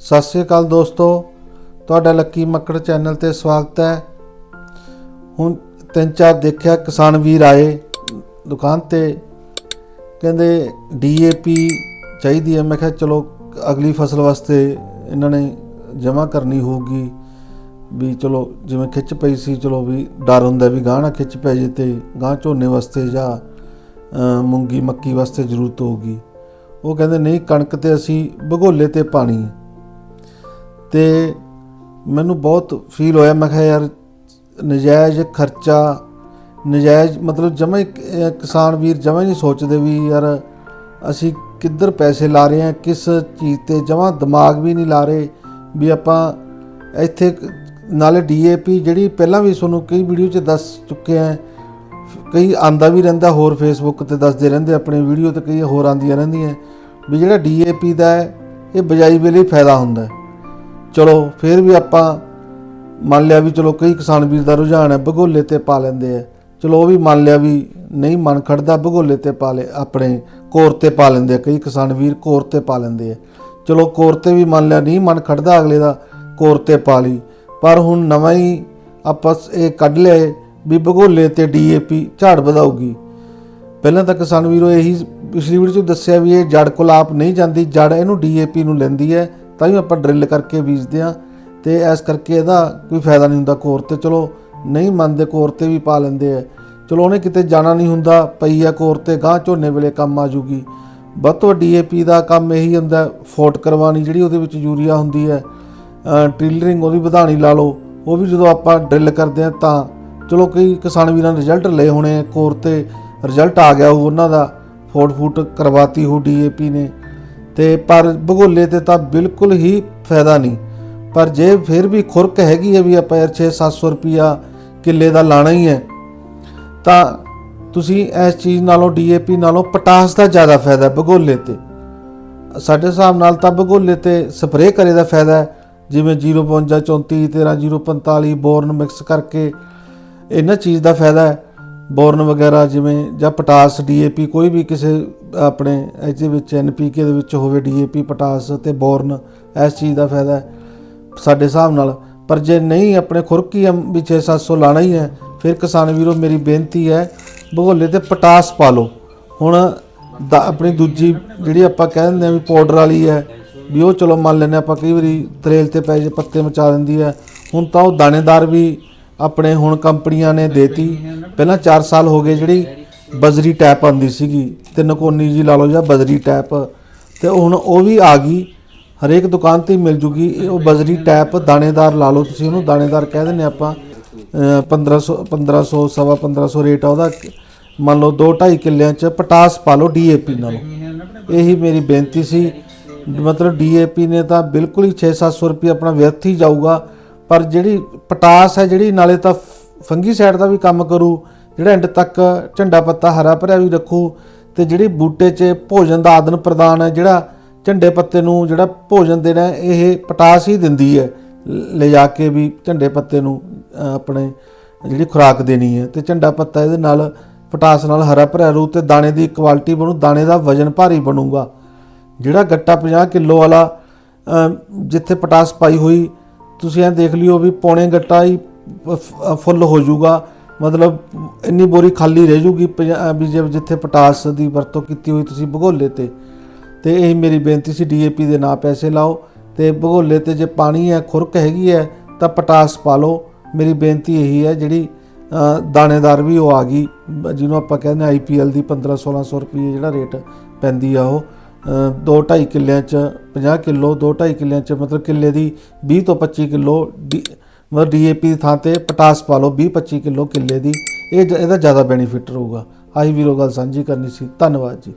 ਸਤਿ ਸ੍ਰੀ ਅਕਾਲ ਦੋਸਤੋ, ਤੁਹਾਡਾ Lucky Makkar channel ਤੇ ਸਵਾਗਤ ਹੈ। ਹੁਣ ਤਿੰਨ ਚਾਰ ਦੇਖਿਆ ਕਿਸਾਨ ਵੀਰ ਆਏ ਦੁਕਾਨ ਤੇ, ਕਹਿੰਦੇ ਡੀਏਪੀ ਚਾਹੀਦੀ ਹੈ। ਮੈਂ ਕਿਹਾ ਚਲੋ ਅਗਲੀ ਫਸਲ ਵਾਸਤੇ ਇਹਨਾਂ ਨੇ ਜਮ੍ਹਾਂ ਕਰਨੀ ਹੋਊਗੀ ਵੀ ਚਲੋ ਜਿਵੇਂ ਖਿੱਚ ਪਈ ਸੀ, ਚਲੋ ਵੀ ਡਰ ਹੁੰਦਾ ਵੀ ਗਾਹ ਨਾ ਖਿੱਚ ਪੈ ਜੇ ਤੇ ਗਾਹ ਝੋਨੇ ਵਾਸਤੇ ਜਾਂ ਮੂੰਗੀ ਮੱਕੀ ਵਾਸਤੇ ਜ਼ਰੂਰਤ ਹੋਊਗੀ। ਉਹ ਕਹਿੰਦੇ ਨਹੀਂ, ਕਣਕ ਤੇ ਅਸੀਂ ਭਗੋਲੇ ਤੇ ਪਾਣੀ ਤੇ ਮੈਨੂੰ ਬਹੁਤ ਫੀਲ ਹੋਇਆ, ਮੈਂ ਕਿਹਾ ਯਾਰ ਨਜਾਇਜ਼ ਖਰਚਾ, ਨਜਾਇਜ਼ ਮਤਲਬ ਜਮਾ ਕਿਸਾਨ ਵੀਰ ਜਮਾ ਨਹੀਂ ਸੋਚਦੇ ਵੀ ਯਾਰ ਅਸੀਂ ਕਿੱਧਰ ਪੈਸੇ ਲਾ ਰਹੇ ਹਾਂ, ਕਿਸ ਚੀਜ਼ ਤੇ ਜਮਾ ਦਿਮਾਗ ਵੀ ਨਹੀਂ ਲਾ ਰਹੇ ਵੀ ਆਪਾਂ ਇੱਥੇ ਕ- ਨਾਲੇ ਡੀਏਪੀ ਜਿਹੜੀ ਪਹਿਲਾਂ ਵੀ ਤੁਹਾਨੂੰ ਕਈ ਵੀਡੀਓ 'ਚ ਦੱਸ ਚੁੱਕੇ ਆ, ਕਈ ਆਂਦਾ ਵੀ ਰਹਿੰਦਾ, ਹੋਰ ਫੇਸਬੁੱਕ ਤੇ ਦੱਸਦੇ ਰਹਿੰਦੇ ਆਪਣੇ ਵੀਡੀਓ ਤੇ ਕਈ ਹੋਰ ਆਂਦੀਆਂ ਰਹਿੰਦੀਆਂ, ਵੀ ਜਿਹੜਾ ਡੀਏਪੀ ਦਾ ਹੈ, ਇਹ ਬਜਾਈ ਵੇਲੇ ਫਾਇਦਾ ਹੁੰਦਾ ਹੈ। ਚਲੋ, ਫਿਰ ਵੀ ਆਪਾਂ ਮੰਨ ਲਿਆ ਵੀ ਚਲੋ ਕਈ ਕਿਸਾਨ ਵੀਰ ਦਾ ਰੁਝਾਨ ਹੈ, ਭਗੋਲੇ ਤੇ ਪਾ ਲੈਂਦੇ ਆ। ਚਲੋ, ਉਹ ਵੀ ਮੰਨ ਲਿਆ ਵੀ ਨਹੀਂ, ਮਨ ਖੜਦਾ ਭਗੋਲੇ ਤੇ ਪਾ ਲੈ, ਆਪਣੇ ਕੋਰ ਤੇ ਪਾ ਲੈਂਦੇ ਆ, ਕਈ ਕਿਸਾਨ ਵੀਰ ਕੋਰ ਤੇ ਪਾ ਲੈਂਦੇ ਆ। ਚਲੋ, ਕੋਰ ਤੇ ਵੀ ਮੰਨ ਲਿਆ ਨਹੀਂ, ਮਨ ਖੜਦਾ ਅਗਲੇ ਦਾ ਕੋਰ ਤੇ ਪਾ ਲਈ। ਪਰ ਹੁਣ ਨਵਾਂ ਹੀ ਆਪਾਂ ਇਹ ਕੱਢ ਲਿਆ ਵੀ ਭਗੋਲੇ ਤੇ ਡੀਏਪੀ ਝਾੜ ਵਧਾਊਗੀ। ਪਹਿਲਾਂ ਤਾਂ ਕਿਸਾਨ ਵੀਰੋ ਇਹੀ ਪਿਛਲੀ ਵੀਡੀਓ 'ਚ ਦੱਸਿਆ ਵੀ ਇਹ ਜੜ ਕੋਲ ਆਪ ਨਹੀਂ ਜਾਂਦੀ, ਜੜ ਇਹਨੂੰ ਡੀਏਪੀ ਨੂੰ ਲੈਂਦੀ ਹੈ। ਤਾਂ ਹੀ ਆਪਾਂ ਡਰਿਲ ਕਰਕੇ ਬੀਜਦੇ ਆ ਤੇ ਇਸ ਕਰਕੇ ਇਹਦਾ ਕੋਈ ਫਾਇਦਾ ਨਹੀਂ ਹੁੰਦਾ ਕੋਰ ਤੇ। ਚਲੋ, ਨਹੀਂ ਮੰਨਦੇ ਕੋਰ ਤੇ ਵੀ ਪਾ ਲੈਂਦੇ ਆ। ਚਲੋ, ਉਹਨੇ ਕਿਤੇ ਜਾਣਾ ਨਹੀਂ ਹੁੰਦਾ, ਪਈ ਆ ਕੋਰ ਤੇ ਗਾਂ ਝੋਨੇ ਵੇਲੇ ਕੰਮ ਆ ਜੂਗੀ। ਵੱਧ ਤੋਂ ਡੀਏਪੀ ਦਾ ਕੰਮ ਇਹੀ ਹੁੰਦਾ ਫੋਟ ਕਰਵਾਉਣੀ ਜਿਹੜੀ ਉਹਦੇ ਵਿੱਚ ਯੂਰੀਆ ਹੁੰਦੀ ਹੈ ਟ੍ਰਿਲਰਿੰਗ ਉਹਦੀ ਵਧਾਣੀ ਲਾ ਲਓ, ਉਹ ਵੀ ਜਦੋਂ ਆਪਾਂ ਡਰਿਲ ਕਰਦੇ ਆ ਤਾਂ। ਚਲੋ, ਕਈ ਕਿਸਾਨ ਵੀਰਾਂ ਨੇ ਰਿਜ਼ਲਟ ਲਏ ਹੋਣੇ ਕੋਰ ਤੇ, ਰਿਜ਼ਲਟ ਆ ਗਿਆ ਉਹ ਉਹਨਾਂ ਦਾ, ਫੋਟ ਫੂਟ ਕਰਵਾਤੀ ਹੋ ਡੀਏਪੀ ਨੇ। ਤੇ ਪਰ ਭਗੋਲੇ ਤੇ ਤਾਂ ਬਿਲਕੁਲ ਹੀ ਫਾਇਦਾ ਨਹੀਂ। ਪਰ ਜੇ ਫਿਰ ਵੀ ਖੁਰਕ ਹੈਗੀ ਹੈ ਵੀ ਆਪਾਂ ਯਾਰ 6-700 ਰੁਪਿਆ ਕਿੱਲੇ ਦਾ ਲਾਣਾ ਹੀ ਹੈ, ਤਾਂ ਤੁਸੀਂ ਇਸ ਚੀਜ਼ ਨਾਲੋਂ ਡੀਏਪੀ ਨਾਲੋਂ ਪਟਾਸ ਦਾ ਜ਼ਿਆਦਾ ਫਾਇਦਾ ਹੈ ਭਗੋਲੇ ਤੇ। ਸਾਡੇ ਹਿਸਾਬ ਨਾਲ ਤਾਂ ਭਗੋਲੇ ਤੇ ਸਪਰੇਅ ਕਰੇ ਦਾ ਫਾਇਦਾ ਹੈ, ਜਿਵੇਂ 052 34 13 045 ਬੋਰਨ ਮਿਕਸ ਕਰਕੇ ਇਹਨਾਂ ਚੀਜ਼ ਦਾ ਫਾਇਦਾ ਹੈ। ਬੋਰਨ ਵਗੈਰਾ ਜਿਵੇਂ ਜਾਂ ਪਟਾਸ ਡੀਏਪੀ ਕੋਈ ਵੀ ਕਿਸੇ ਆਪਣੇ ਇਹਦੇ ਵਿੱਚ ਐਨਪੀਕੇ ਦੇ ਵਿੱਚ ਹੋਵੇ ਡੀਏਪੀ ਪਟਾਸ ਤੇ ਬੋਰਨ, ਇਸ ਚੀਜ਼ ਦਾ ਫਾਇਦਾ ਹੈ ਸਾਡੇ ਹਿਸਾਬ ਨਾਲ। ਪਰ ਜੇ ਨਹੀਂ ਆਪਣੇ ਖੁਰਕੀ ਆ ਵੀ 6-700 ਲਾਣਾ ਹੀ ਹੈ, ਫਿਰ ਕਿਸਾਨ ਵੀਰੋ ਮੇਰੀ ਬੇਨਤੀ ਹੈ ਭਗੋਲੇ ਤੇ ਪਟਾਸ ਪਾ ਲਓ। ਹੁਣ ਦਾ- ਆਪਣੀ ਦੂਜੀ ਜਿਹੜੀ ਆਪਾਂ ਕਹਿ ਦਿੰਦੇ ਆ ਵੀ ਪਾਊਡਰ ਵਾਲੀ ਹੈ, ਵੀ ਉਹ ਚਲੋ ਮੰਨ ਲੈਂਦੇ ਆਪਾਂ ਕਈ ਵਾਰੀ ਤਰੇਲ ਤੇ ਪੈ ਜੇ, ਪੱਤੇ ਮਚਾ ਦਿੰਦੀ ਹੈ। ਹੁਣ ਤਾਂ ਉਹ ਦਾਣੇਦਾਰ ਵੀ ਆਪਣੇ ਹੁਣ ਕੰਪਨੀਆਂ ਨੇ ਦੇਤੀ। ਪਹਿਲਾਂ 4 ਸਾਲ ਹੋ ਗਏ ਜਿਹੜੀ ਬਜਰੀ ਟੈਪ ਆਉਂਦੀ ਸੀਗੀ। ਤੇ ਨਕੋਨੀ ਜੀ ਲਾ ਲਓ ਜਾਂ ਬਜਰੀ ਟੈਪ ਤੇ ਹੁਣ ਉਹ ਵੀ ਆ ਗਈ, ਹਰੇਕ ਦੁਕਾਨ ਤੇ ਹੀ ਮਿਲ ਜੂਗੀ। ਉਹ ਬਜਰੀ ਟੈਪ ਦਾਣੇਦਾਰ ਲਾ ਲਓ ਤੁਸੀਂ, ਉਹਨੂੰ ਦਾਣੇਦਾਰ ਕਹਿ ਦਿੰਦੇ ਆਪਾਂ, ਅਹ 1500 1500 ਸਵਾ 1500 ਰੇਟ ਆ ਉਹਦਾ। ਮੰਨ ਲਓ 2 2.5 ਕਿੱਲਿਆਂ ਚ ਪਟਾਸ ਪਾ ਲਓ ਡੀਏਪੀ ਨਾਲੋਂ। ਇਹੀ ਮੇਰੀ ਬੇਨਤੀ ਸੀ। ਮਤਲਬ ਡੀਏਪੀ ਨੇ ਤਾਂ ਬਿਲਕੁਲ ਹੀ 6-700 ਰੁਪਏ ਆਪਣਾ ਵਿਅਰਥ ਹੀ ਜਾਊਗਾ। ਪਰ ਜਿਹੜੀ ਪਟਾਸ ਹੈ ਜਿਹੜੀ, ਨਾਲੇ ਤਾਂ ਫੰਗੀ ਸਾਈਡ ਦਾ ਵੀ ਕੰਮ ਕਰੂ। ਜਿਹੜਾ ਐਂਡ ਤੱਕ ਝੰਡਾ ਪੱਤਾ ਹਰਾ ਭਰਿਆ ਵੀ ਰੱਖੂ। ਤੇ ਜਿਹੜੀ ਬੂਟੇ 'ਚ ਭੋਜਨ ਦਾ ਆਦਨ ਪ੍ਰਦਾਨ ਹੈ, ਜਿਹੜਾ ਝੰਡੇ ਪੱਤੇ ਨੂੰ ਜਿਹੜਾ ਭੋਜਨ ਦੇਣਾ ਇਹ ਪਟਾਸ ਹੀ ਦਿੰਦੀ ਹੈ। ਲ- ਲਿਜਾ ਕੇ ਵੀ ਝੰਡੇ ਪੱਤੇ ਨੂੰ ਆਪਣੇ ਜਿਹੜੀ ਖੁਰਾਕ ਦੇਣੀ ਹੈ। ਤੇ ਝੰਡਾ ਪੱਤਾ ਇਹਦੇ ਨਾਲ ਪਟਾਸ ਨਾਲ ਹਰਾ ਭਰਿਆ ਰੂ ਤੇ ਦਾਣੇ ਦੀ ਕੁਆਲਿਟੀ ਬਣੂ, ਦਾਣੇ ਦਾ ਵਜਨ ਭਾਰੀ ਬਣੂਗਾ। ਜਿਹੜਾ ਗੱਟਾ 50 ਕਿਲੋ ਵਾਲਾ ਜਿੱਥੇ ਪਟਾਸ ਪਾਈ ਹੋਈ, ਤੁਸੀਂ ਇਹ ਦੇਖ ਲਿਓ ਵੀ ਪੌਣੇ ਗੱਟਾ ਹੀ ਫੁੱਲ ਹੋ ਜਾਊਗਾ। ਮਤਲਬ ਇੰਨੀ ਬੋਰੀ ਖਾਲੀ ਰਹਿ ਜੂਗੀ ਪੰਜਾਹ- ਵੀ ਜੇ ਜਿੱਥੇ ਪਟਾਸ ਦੀ ਵਰਤੋਂ ਕੀਤੀ ਹੋਈ ਤੁਸੀਂ ਭਗੋਲੇ ਤੇ। ਤੇ ਇਹ ਮੇਰੀ ਬੇਨਤੀ ਸੀ ਡੀਏਪੀ ਦੇ ਨਾਂ ਪੈਸੇ ਲਾਓ ਤੇ ਭਗੋਲੇ ਤੇ ਜੇ ਪਾਣੀ ਹੈ, ਖੁਰਕ ਹੈਗੀ ਹੈ, ਤਾਂ ਪਟਾਸ ਪਾ ਲਓ। ਮੇਰੀ ਬੇਨਤੀ ਇਹੀ ਹੈ ਜਿਹੜੀ ਦਾਣੇਦਾਰ ਵੀ ਉਹ ਆ ਗਈ, ਜਿਹਨੂੰ ਆਪਾਂ ਕਹਿੰਦੇ ਆਈਪੀਐਲ ਦੀ 15 1600 ਰੁਪਏ ਜਿਹੜਾ ਰੇਟ ਪੈਂਦੀ ਆ ਉਹ। 2.5 ਕਿੱਲਿਆਂ ਚ 50 ਕਿਲੋ 2.5 ਕਿੱਲਿਆਂ ਚ ਮਤਲਬ ਕਿੱਲੇ ਦੀ 20 ਤੋਂ 25 ਕਿਲੋ ਡੀ ਮਤਲਬ ਡੀਏਪੀ ਦੀ ਥਾਂ ਤੇ ਪਟਾਸ ਪਾ ਲਓ 20 25 ਕਿਲੋ ਕਿੱਲੇ ਦੀ, ਇਹ ਜ- ਇਹਦਾ ਜ਼ਿਆਦਾ ਬੈਨੀਫਿਟ ਰਹੂਗਾ। ਆਹੀ ਵੀਰੋ ਗੱਲ ਸਾਂਝੀ ਕਰਨੀ ਸੀ। ਧੰਨਵਾਦ ਜੀ।